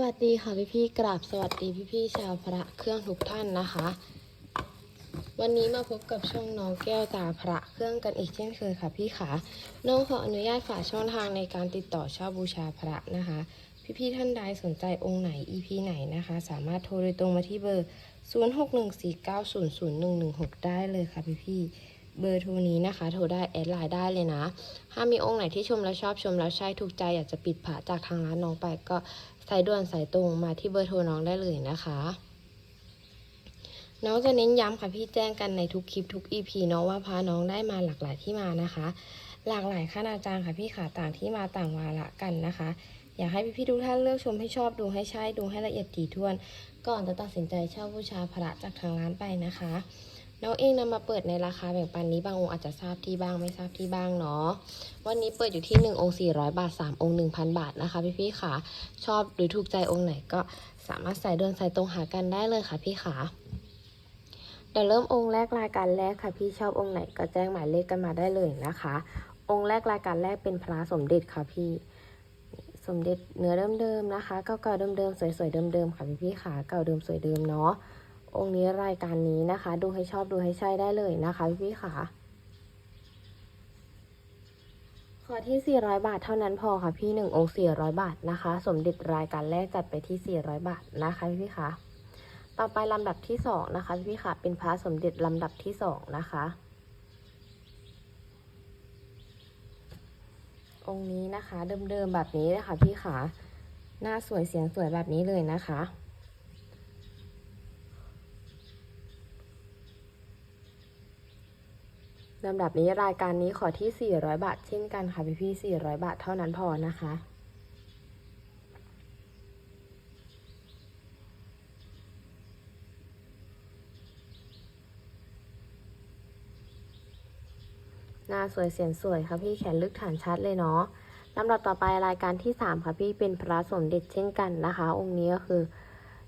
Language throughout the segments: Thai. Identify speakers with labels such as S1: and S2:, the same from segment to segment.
S1: วัสดีค่ะพี่พี่กราบสวัสดีพี่พี่ชาวพระเครื่องทุกท่านนะคะ วันนี้มาพบกับช่องน้องแก้วตาพระเครื่องกันอีกเช่นเคยค่ะพี่ขาน้องขออนุญาตฝากช่องทางในการติดต่อเช่าบูชาพระนะคะ พี่พี่ท่านใดสนใจองค์ไหน EP ไหนนะคะ สามารถโทรโดยตรงมาที่เบอร์ 0614900116 ได้เลยค่ะพี่พี่เบอร์โทรนี้นะคะ โทรได้แอดไลน์ได้เลยนะ ถ้ามีองค์ไหนที่ชมแล้วชอบชมแล้วใช่ถูกใจอยากจะปิดผาจากทางร้านน้องไปก็ายด่วนสายตรงมาที่เบอร์โทรน้องได้เลยนะคะ น้องจะเน้นย้ำค่ะพี่แจ้งกันในทุกคลิปทุก EP เนาะว่าพาน้องได้มาหลากหลายที่มานะคะ หลากหลายคณาจารย์ค่ะพี่ขาต่างที่มาต่างวาระกันนะคะ อยากให้พี่ๆทุกท่านเลือกชมให้ชอบดูให้ใช่ดูให้ละเอียดถี่ถ้วน ก่อนจะตัดสินใจเช่าบูชาพระจากทางร้านไปนะคะ น้องเองนำมาเปิดในราคาแบ่งปันนี้บางองค์อาจจะทราบที่บ้างไม่ทราบที่บ้างเนาะวันนี้เปิดอยู่ที่1องค์400 บาท 3 องค์ 1,000 บาทนะคะพี่พี่ๆค่ะชอบหรือถูกใจองค์ไหนก็สามารถใส่เดินใส่ตรงหากันได้เลยค่ะพี่ค่ะเดี๋ยวเริ่มองค์แรกรายการแรกค่ะ พี่ชอบองค์ไหนก็แจ้งหมายเลขกันมาได้เลยนะคะ องค์แรกรายการแรกเป็นพระสมเด็จค่ะพี่สมเด็จเนื้อเดิมๆนะคะเก่าๆเดิมๆสวยๆเดิมๆค่ะพี่พี่ๆค่ะเก่าเดิมสวยเดิมเนาะ องค์นี้รายการนี้นะคะ ดูให้ชอบดูให้ใช่ได้เลยนะคะพี่พี่ค่ะขอที่ 400 บาทเท่านั้นพอค่ะพี่หนึ่งองค์ 400 บาทนะคะ สมเด็จรายการแรกจัดไปที่ 400 บาทนะคะพี่พี่คะต่อไปลำดับที่สองนะคะพี่พี่คะเป็นพระสมเด็จลำดับที่สองนะคะ องค์นี้นะคะเดิมๆแบบนี้เลยค่ะพี่ขาหน้าสวยเสียงสวยแบบนี้เลยนะคะ ลำดับนี้รายการนี้ขอที่ 400 บาท เช่นกันค่ะพี่พี่400 บาทเท่านั้นพอนะคะ หน้าสวยเสียงสวยค่ะพี่แขนลึกฐานชัดเลยเนาะลำดับต่อไปรายการที่ 3 ค่ะพี่เป็นพระสมเด็จเช่นกันนะคะ องค์นี้ก็คือ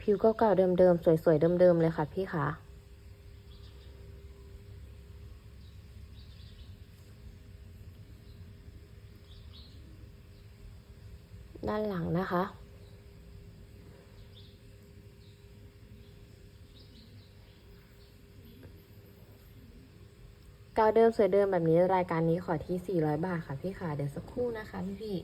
S1: ผิวก็เก่าเดิมๆสวยๆเดิมๆเลยค่ะพี่ค่ะ ด้านหลังนะคะ กาวเดิมสวยเดิมแบบนี้รายการนี้ขอที่ 400 บาทค่ะพี่ค่ะ เดี๋ยวสักครู่นะคะพี่พี่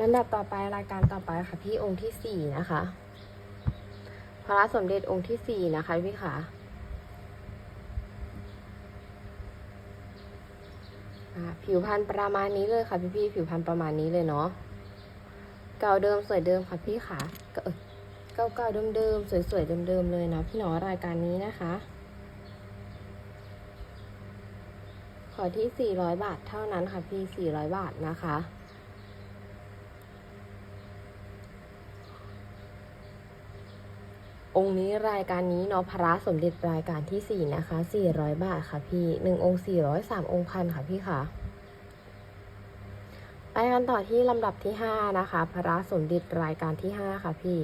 S1: ลำดับต่อไปรายการต่อไปค่ะพี่องค์ที่4นะคะพระสมเด็จองค์ที่สี่นะคะพี่ขาอ่าผิวพรรณประมาณนี้เลยค่ะพี่พี่ผิวพรรณประมาณนี้เลยเนาะเก่าเดิมสวยเดิมค่ะพี่ขาเก่าเก่าเก่าเดิมเดิมๆสวยๆเดิมเลยนะพี่หนอรายการนี้นะคะ ขอที่400บาทเท่านั้นค่ะพี่400บาทนะคะ องค์นี้รายการนี้เนาะพระสมเด็จรายการที่ 4 นะคะ 400 บาทค่ะพี่ 1 องค์ 400 3 องค์พันค่ะพี่ค่ะไปกันต่อที่ลำดับที่ 5 นะคะ พระสมเด็จรายการที่ 5 ค่ะพี่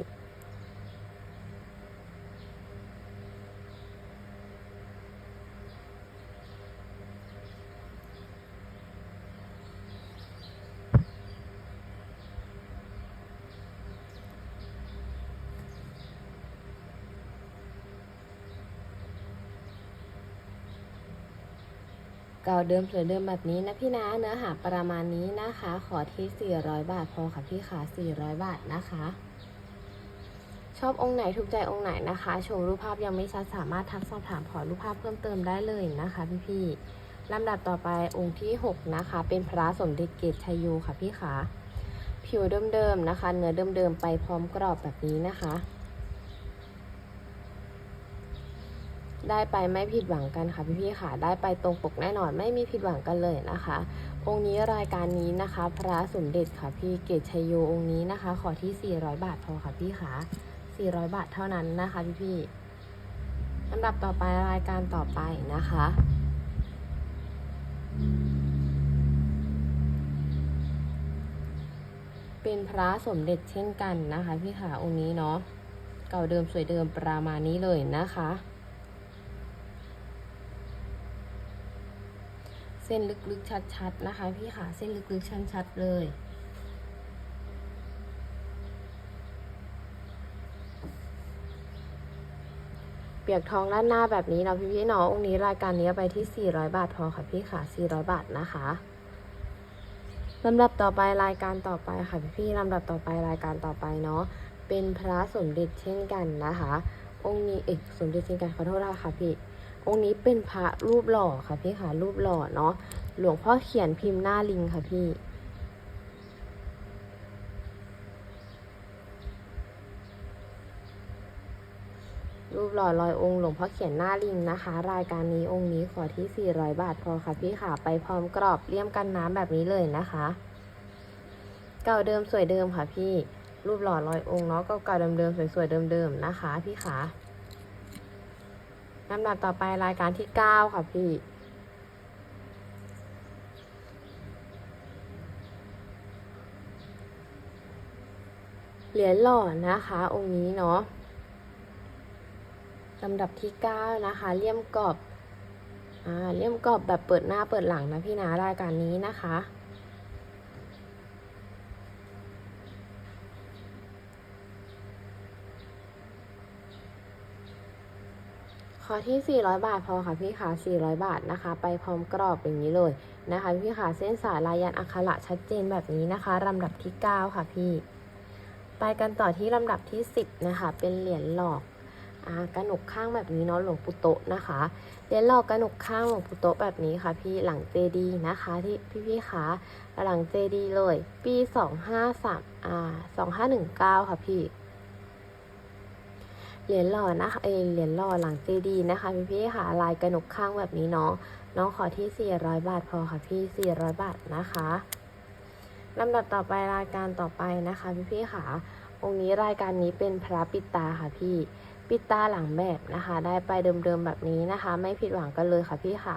S1: เก่าเดิมสวยเดิมแบบนี้นะพี่นะเนื้อหาประมาณนี้นะคะ ขอที่ 400 บาทพอค่ะพี่ค่ะ400 บาทนะคะ ชอบองค์ไหนถูกใจองค์ไหนนะคะ ชมรูปภาพยังไม่ชัดสามารถทักสอบถามขอรูปภาพเพิ่มเติมได้เลยนะคะ พี่พี่ๆลำดับต่อไปองค์ที่ 6 นะคะ เป็นพระสมเด็จเกตชัยโยค่ะพี่ค่ะผิวเดิมๆนะคะ เนื้อเดิมๆไปพร้อมกรอบแบบนี้นะคะ ได้ไปไม่ผิดหวังกันค่ะพี่ๆค่ะ ได้ไปตรงปกแน่นอนไม่มีผิดหวังกันเลยนะคะ องค์นี้รายการนี้นะคะ พระสมเด็จค่ะพี่เกตชัยโยองค์นี้นะคะ ขอที่ 400 บาทพอค่ะพี่ค่ะ 400 บาทเท่านั้นนะคะพี่ๆลำดับต่อไปรายการต่อไปนะคะเป็นพระสมเด็จเช่นกันนะคะพี่ขาองค์นี้เนาะเก่าเดิมสวยเดิมประมาณนี้เลยนะคะ เส้นลึกๆชัดๆนะคะ พี่ขาเส้นลึกๆชัดๆเลย เปียกทองด้านหน้าแบบนี้เนาะพี่พี่ๆเนาะองค์นี้รายการนี้ไปที่ 400 บาทพอค่ะพี่ค่ะ 400 บาทนะคะลำดับต่อไปรายการต่อไปค่ะพี่พี่ลำดับต่อไปรายการต่อไปเนาะเป็นพระสมเด็จเช่นกันนะคะ องค์นี้เอกสมเด็จเช่นกันขอโทษนะคะพี่ องค์นี้เป็นพระรูปหล่อค่ะพี่ค่ะรูปหล่อเนาะหลวงพ่อเขียนพิมพ์หน้าลิงค่ะพี่รูปหล่อลอยองค์หลวงพ่อเขียนหน้าลิงนะคะ รายการนี้องค์นี้ขอที่ 400 บาทพอค่ะพี่ค่ะ ไปพร้อมกรอบเลี่ยมกันน้ำแบบนี้เลยนะคะ เก่าเดิมสวยเดิมค่ะพี่ รูปหล่อลอยองค์เนาะเก่าๆเดิมๆสวยๆเดิมนะคะ พี่ขา ลำดับต่อไปรายการที่9ค่ะพี่ เหรียญหล่อนะคะ องค์นี้เนาะลำดับที่9นะคะเลี่ยมกรอบอ่าเลี่ยมกรอบแบบเปิดหน้าเปิดหลังนะพี่นะรายการนี้นะคะ อที่ 400 บาทพอค่ะพี่ค่ะ400 บาทนะคะ ไปพร้อมกรอบอย่างนี้เลยนะคะ พี่ค่ะเส้นสายลายยันอักขระชัดเจนแบบนี้นะคะลำดับที่ 9 ค่ะพี่ ไปกันต่อที่ลำดับที่ 10 นะคะ เป็นเหรียญหลอกอกระหนกข้างแบบนี้เนาะหลวงปู่โตนะคะเหรียญหลอกกระหนกข้างหลวงปู่โตแบบนี้ค่ะ พี่หลังเจดีนะคะที่พี่พี่ๆคะหลังเจดีเลย ปีสองห้าสามอ่าสองห้าหนึ่งเก้าค่ะพี่ เหรียญหล่อนะคะเอเหรียญหล่อหลังเจดีนะคะพี่พี่ค่ะลายกระหนกข้างแบบนี้เนาะน้องขอที่ 400 บาทพอค่ะพี่ 400 บาทนะคะลำดับต่อไปรายการต่อไปนะคะพี่พี่ค่ะองค์นี้รายการนี้เป็นพระปิดตาค่ะพี่ ปิดตาหลังแบบนะคะ ได้ไปเดิมๆแบบนี้นะคะ ไม่ผิดหวังกันเลยค่ะพี่ค่ะ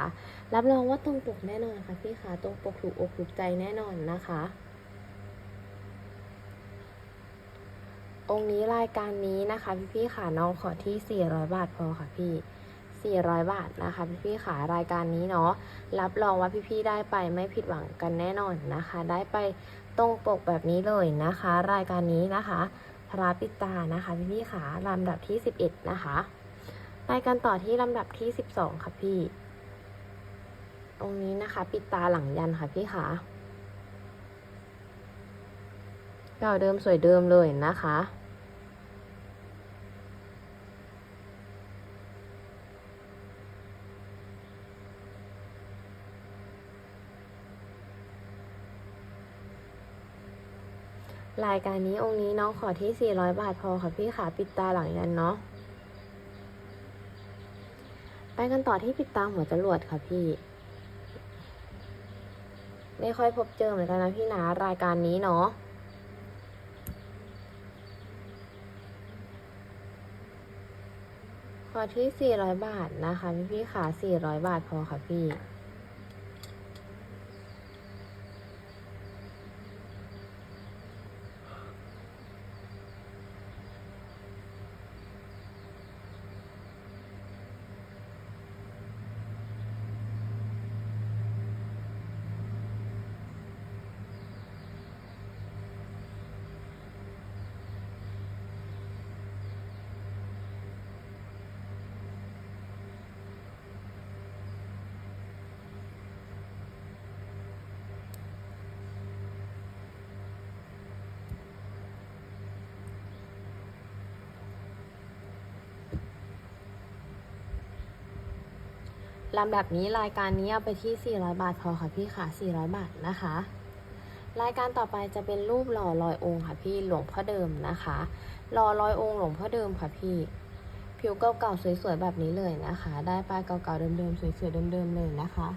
S1: รับรองว่าตรงปกแน่นอนค่ะพี่ค่ะ ตรงปกถูกอกถูกใจแน่นอนนะคะ องค์นี้รายการนี้นะคะพี่ๆค่ะน้องขอที่ 400 บาทพอค่ะพี่ 400 บาทนะคะพี่ๆค่ะรายการนี้เนาะรับรองว่าพี่ๆได้ไปไม่ผิดหวังกันแน่นอนนะคะ ได้ไปตรงปกแบบนี้เลยนะคะ รายการนี้นะคะพระปิตานะคะพี่ๆค่ะลำดับที่ 11 นะคะรายการต่อที่ลำดับที่ 12 ค่ะพี่ ตรงนี้นะคะ ปิดตาหลังยันค่ะพี่ค่ะเก่าเดิมสวยเดิมเลยนะคะ รายการนี้องค์นี้น้องขอที่ 400 บาทพอค่ะพี่ขาปิดตาหลังยันเนาะไปกันต่อที่ปิดตาหัวจรวดค่ะพี่ ไม่ค่อยพบเจอเหมือนกันนะพี่นะรายการนี้เนาะขอที่ 400 บาทนะคะ พี่พี่ขา400 บาทพอค่ะพี่ ลำดับนี้รายการนี้เอาไปที่ 400 บาทพอค่ะพี่ค่ะ 400 บาทนะคะ รายการต่อไปจะเป็นรูปหล่อลอยองค์ค่ะพี่หลวงพ่อเดิมนะคะหล่อลอยองค์หลวงพ่อเดิมค่ะพี่ ผิวเก่าๆสวยๆแบบนี้เลยนะคะ ได้ป้ายเก่าๆเดิมๆสวยๆเดิมๆเลยนะคะ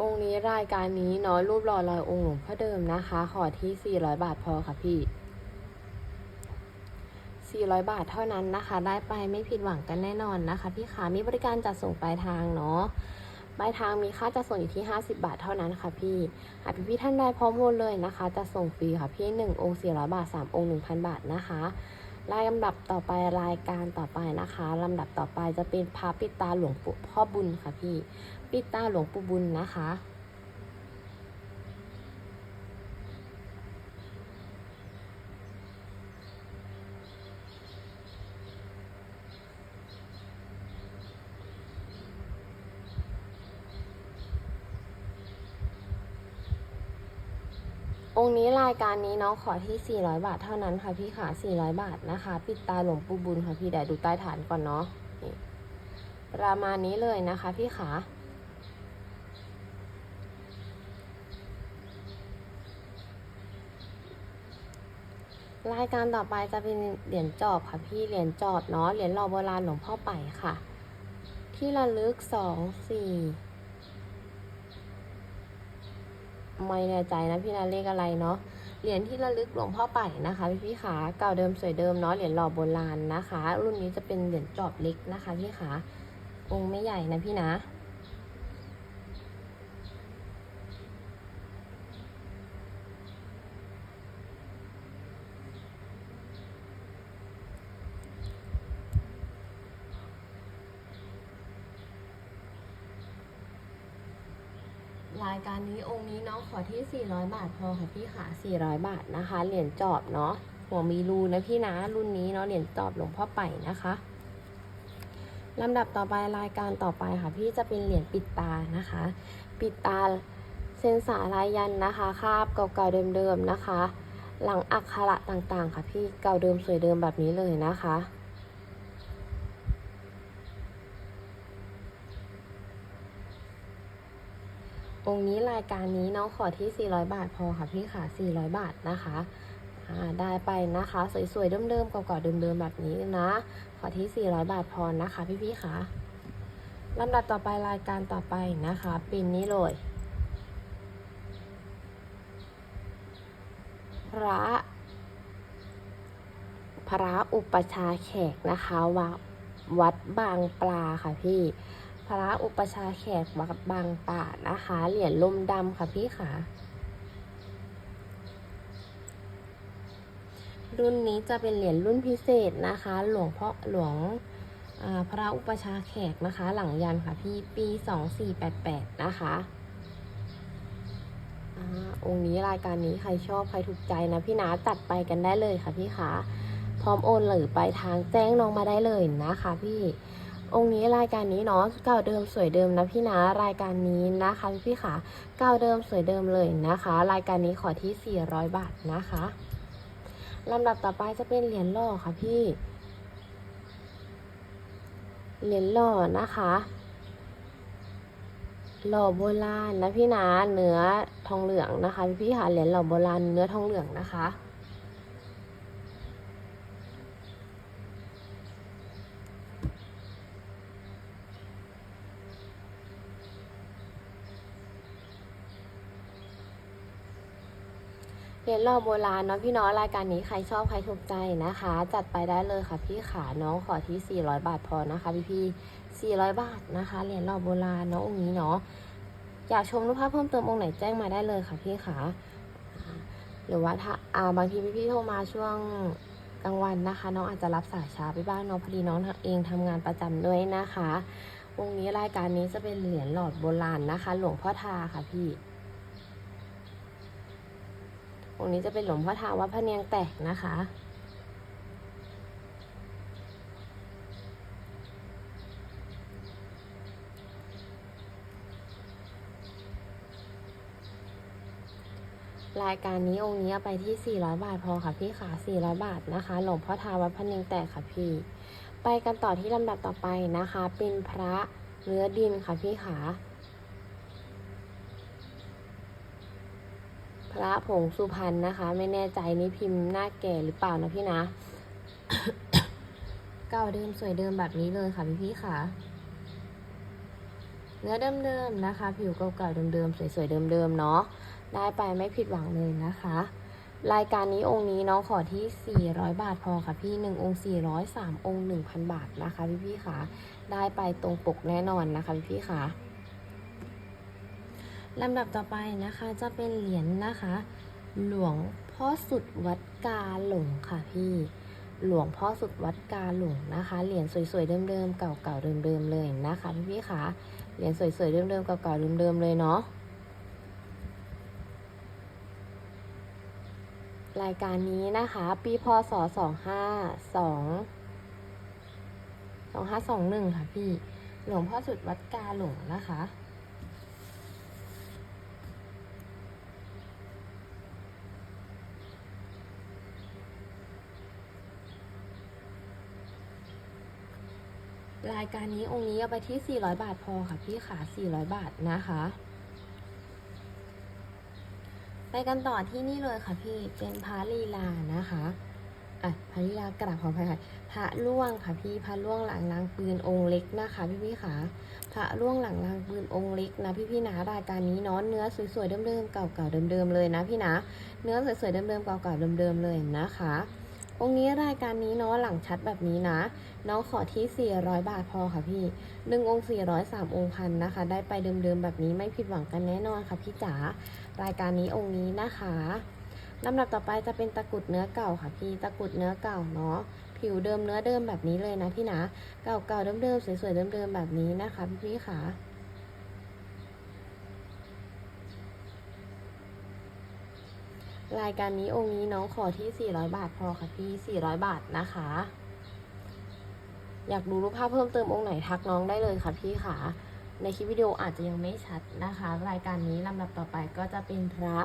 S1: องค์นี้รายการนี้เนาะรูปหล่อลอยองค์หลวงพ่อเดิมนะคะ ขอที่ 400 บาทพอค่ะพี่ 400 บาทเท่านั้นนะคะ ได้ไปไม่ผิดหวังกันแน่นอนนะคะ พี่ขามีบริการจัดส่งปลายทางเนาะปลายทางมีค่าจัดส่งอยู่ที่ 50 บาทเท่านั้นค่ะพี่หากพี่ท่านใดพร้อมโอนเลยนะคะจะส่งฟรีค่ะพี่1องค์400 บาท 3 องค์ 1,000 บาทนะคะ รายลำดับต่อไปรายการต่อไปนะคะลำดับต่อไปจะเป็นพระปิตาหลวงปู่พ่อบุญค่ะพี่ ปิตาหลวงปู่บุญนะคะ องค์นี้รายการนี้น้องขอที่ 400 บาทเท่านั้นค่ะพี่ค่ะ400 บาทนะคะ ปิดตาหลวงปู่บุญค่ะพี่เดี๋ยวดูใต้ฐานก่อนเนาะประมาณนี้เลยนะคะพี่ขารายการต่อไปจะเป็นเหรียญจอบค่ะพี่เหรียญจอบเนาะเหรียญหล่อโบราณหลวงพ่อไปค่ะ ที่ระลึกสองสี่ ไม่แน่ใจนะพี่นาเลขอะไรเนาะเหรียญที่ระลึกหลวงพ่อไปนะคะพี่พี่ขาเก่าเดิมสวยเดิมเนาะเหรียญหล่อโบราณนะคะ รุ่นนี้จะเป็นเหรียญจอบเล็กนะคะพี่ขาองค์ไม่ใหญ่นะพี่นะ รายการนี้องค์นี้น้อง ขอที่ 400 บาทพอค่ะพี่ค่ะ 400 บาทนะคะ เหรียญจอบเนาะ หัวมีรูนะพี่นะ รุ่นนี้เนาะ เหรียญจอบหลวงพ่อไปนะคะลำดับต่อไปรายการต่อไปค่ะพี่จะเป็นเหรียญปิดตานะคะ ปิดตาเซนสาลายยันนะคะ คาบเก่าๆเดิมๆนะคะ หลังอักขระต่างๆ ค่ะพี่ เก่าเดิมสวยเดิมแบบนี้เลยนะคะ องค์นี้รายการนี้น้องขอที่ 400 บาทพอค่ะพี่ค่ะ 400 บาทนะคะได้ไปนะคะ สวยๆเดิมๆเก่าๆเดิมๆแบบนี้นะ ขอที่ 400 บาทพอนะคะพี่ๆค่ะลำดับต่อไปรายการต่อไปนะคะป็นนี้เลยพระพระอุปชาแขกนะคะวัดวัดบางปลาค่ะพี่ ระอุปชาแขกวัดบางป่านะคะ เหรียญลมดำค่ะพี่ค่ะรุ่นนี้จะเป็นเหรียญรุ่นพิเศษนะคะ หลวงพ่อหลวงพระอุปชาแขกนะคะ หลังยันค่ะพี่ปี2488นะคะองค์นี้รายการนี้ใครชอบใครถูกใจนะพี่นาจัดไปกันได้เลยค่ะพี่คะพร้อมโอนหรือไปทางแจ้งน้องมาได้เลยนะคะพี่ องค์นี้รายการนี้เนาะเก่าเดิมสวยเดิมนะพี่นะรายการนี้นะคะพี่พี่ค่ะเก่าเดิมสวยเดิมเลยนะคะ รายการนี้ขอที่ 400 บาทนะคะลำดับต่อไปจะเป็นเหรียญหล่อค่ะพี่ เหรียญหล่อนะคะหล่อโบราณนะพี่นะเนื้อทองเหลืองนะคะ พี่พี่ค่ะเหรียญหล่อโบราณเนื้อทองเหลืองนะคะ เหรียญหล่อโบราณเนาะพี่น้องรายการนี้ใครชอบใครถูกใจนะคะ จัดไปได้เลยค่ะพี่ขาน้องขอที่ 400 บาทพอนะคะพี่พี่400 บาทนะคะเหรียญหล่อโบราณเนาะองค์นี้เนาะอยากชมรูปภาพเพิ่มเติมองค์ไหนแจ้งมาได้เลยค่ะพี่ขาหรือว่าถ้าอ่าบางทีพี่พี่โทรมาช่วงกลางวันนะคะ น้องอาจจะรับสายช้าไปบ้างเนาะพอดีน้องเองทำงานประจำด้วยนะคะ องค์นี้รายการนี้จะเป็นเหรียญหลอดโบราณนะคะ หลวงพ่อทาค่ะพี่ องค์นี้จะเป็นหลวงพ่อทาวัดพระเนียงแตกนะคะ รายการนี้องค์นี้ไปที่ 400 บาทพอค่ะพี่ค่ะ400 บาทนะคะ หลวงพ่อทาวัดพระเนียงแตกค่ะพี่ ไปกันต่อที่ลำดับต่อไปนะคะ เป็นพระเนื้อดินค่ะพี่ค่ะ พระผงสุพรรณนะคะ ไม่แน่ใจนี่พิมพ์หน้าแก่หรือเปล่านะพี่นะ เก่าเดิมสวยเดิมแบบนี้เลยค่ะพี่พี่ค่ะ เนื้อเดิมๆนะคะ ผิวเก่าๆเดิมๆสวยๆเดิมๆเนาะได้ไปไม่ผิดหวังเลยนะคะ รายการนี้องค์นี้น้องขอที่ 400 บาทพอค่ะพี่ 1 องค์ 400 3 องค์ 1,000 บาทนะคะพี่พี่ค่ะ ได้ไปตรงปกแน่นอนนะคะพี่พี่ค่ะ ลำดับต่อไปนะคะจะเป็นเหรียญนะคะ หลวงพ่อสุดวัดกาหลงค่ะพี่ หลวงพ่อสุดวัดกาหลงนะคะ เหรียญสวยๆเดิมๆเก่าๆเดิมๆเลยนะคะพี่พี่ค่ะเหรียญสวยๆเดิมๆเก่าๆเดิมๆเลยเนาะรายการนี้นะคะ ปีพศสองห้าสองสองห้าสองหนึ่งค่ะพี่ หลวงพ่อสุดวัดกาหลงนะคะ รายการนี้องค์นี้เอาไปที่ 400 บาทพอค่ะพี่ขา400 บาทนะคะ ไปกันต่อที่นี่เลยค่ะพี่เป็นพระลีลานะคะอะพระลีลากราบขออภัยค่ะพระล่วงค่ะพี่พระล่วงหลังรางปืนองค์เล็กนะคะ พี่พี่ขาพระล่วงหลังรางปืนองค์เล็กนะพี่พี่นะรายการนี้เนาะเนื้อสวยๆเดิมๆเก่าๆเดิมๆเลยนะพี่นะเนื้อสวยๆเดิมๆเก่าๆเดิมๆเลยนะคะ องนี้รายการนี้เนาะหลังชัดแบบนี้นะ น้องขอที่ 400 บาทพอค่ะพี่หนึ่งองค์400 3องค์พันนะคะ ได้ไปเดิมๆแบบนี้ไม่ผิดหวังกันแน่นอนค่ะพี่จ๋ารายการนี้องค์นี้นะคะลำดับต่อไปจะเป็นตะกุดเนื้อเก่าค่ะพี่ตะกุดเนื้อเก่าเนาะผิวเดิมเนื้อเดิมแบบนี้เลยนะพี่นะ เก่าๆเดิมๆสวยๆเดิมๆแบบนี้นะคะพี่พี่ๆค่ะ รายการนี้องค์นี้น้องขอที่ 400 บาทพอค่ะพี่ 400 บาทนะคะ อยากดูรูปภาพเพิ่มเติมองค์ไหนทักน้องได้เลยค่ะพี่ค่ะ ในคลิปวิดีโออาจจะยังไม่ชัดนะคะ รายการนี้ลำดับต่อไปก็จะเป็นพระ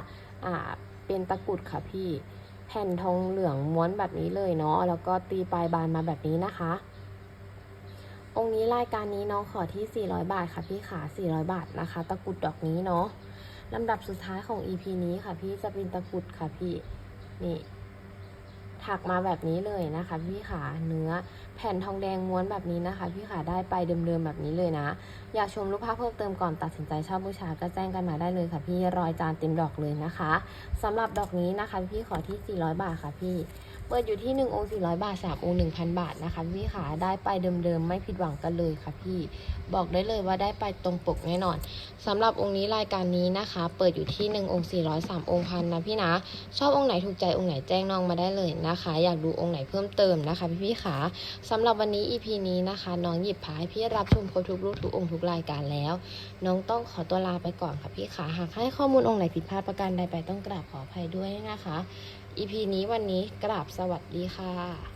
S1: อ่าเป็นตะกุดค่ะพี่ แผ่นทองเหลืองม้วนแบบนี้เลยเนาะแล้วก็ตีปลายบานมาแบบนี้นะคะ องค์นี้รายการนี้น้องขอที่ 400 บาทค่ะพี่ขา400 บาทนะคะ ตะกุดดอกนี้เนาะ ลำดับสุดท้ายของ EP นี้ค่ะพี่จะเป็นตะกุดค่ะพี่นี่ถักมาแบบนี้เลยนะคะพี่ขาเนื้อ แผ่นทองแดงม้วนแบบนี้นะคะ พี่ขาได้ไปเดิมๆแบบนี้เลยนะ อยากชมรูปภาพเพิ่มเติมก่อนตัดสินใจเช่าบูชาก็แจ้งกันมาได้เลยค่ะ พี่รอยจานเต็มดอกเลยนะคะสำหรับดอกนี้นะคะ พี่ขอที่ 400 บาทค่ะพี่เปิดอยู่ที่1องค์400 บาท3องค์1,000 บาทนะคะ พี่ขาได้ไปเดิมๆไม่ผิดหวังกันเลยค่ะพี่บอกได้เลยว่าได้ไปตรงปกแน่นอนสำหรับองค์นี้รายการนี้นะคะ เปิดอยู่ที่1องค์400 3องค์พันนะพี่นะชอบองค์ไหนถูกใจองค์ไหนแจ้งน้องมาได้เลยนะคะ อยากดูองค์ไหนเพิ่มเติมนะคะ พี่พี่ขาสำหรับวันนี้ EP นี้นะคะ น้องหยิบพาให้พี่รับชมครบทุกรูปทุกองค์ทุกรายการแล้ว น้องต้องขอตัวลาไปก่อนค่ะพี่ขาหากให้ข้อมูลองค์ไหนผิดพลาดประการใดไปต้องกราบขออภัยด้วยนะคะ EP นี้วันนี้กราบสวัสดีค่ะ